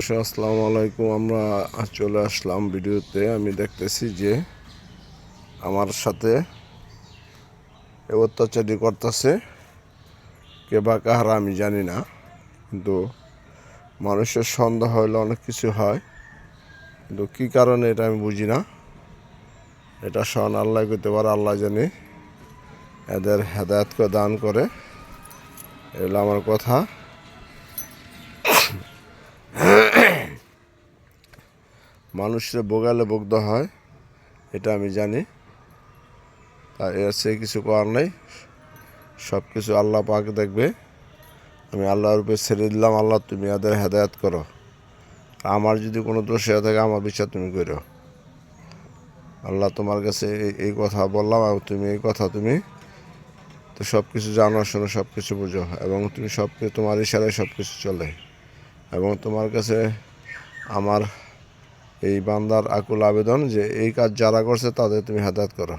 আসসালামু আলাইকুম। আমরা চলে আসলাম ভিডিওতে। আমি দেখতেছি যে আমার সাথে অত্যাচারী করতেছে। কে বা কাহারা আমি জানি না, কিন্তু মানুষের সন্দেহ হইলে অনেক কিছু হয়। কিন্তু কী কারণে এটা আমি বুঝি না। এটা স্বয়ং আল্লাহ করতে পারে, আল্লাহ জানি। এদের হেদায়তকে দান করে। এগুলো আমার কথা। মানুষের বোগালে বগ্ধ হয়, এটা আমি জানি। তা এর সে কিছু করার নেই। সব কিছু আল্লাহ পাক দেখবে। আমি আল্লাহর উপরে ছেড়ে দিলাম, আল্লাহ তুমি এদের হেদায়াত করো। আমার যদি কোনো দোষ হয়ে থাকে, আমার বিচার তুমি করো। আল্লাহ তোমার কাছে এই- এই কথা বললাম এবং তুমি এই কথা তুমি তো সব কিছু জানো, শোনো, সব কিছু বুঝো এবং তুমি সব কিছু তোমার ইশারায় সব কিছু চলে এবং তোমার কাছে আমার এই বান্দার আকুল আবেদন যে এই কাজ যারা করছে তাদের তুমি হেদায়ত করো।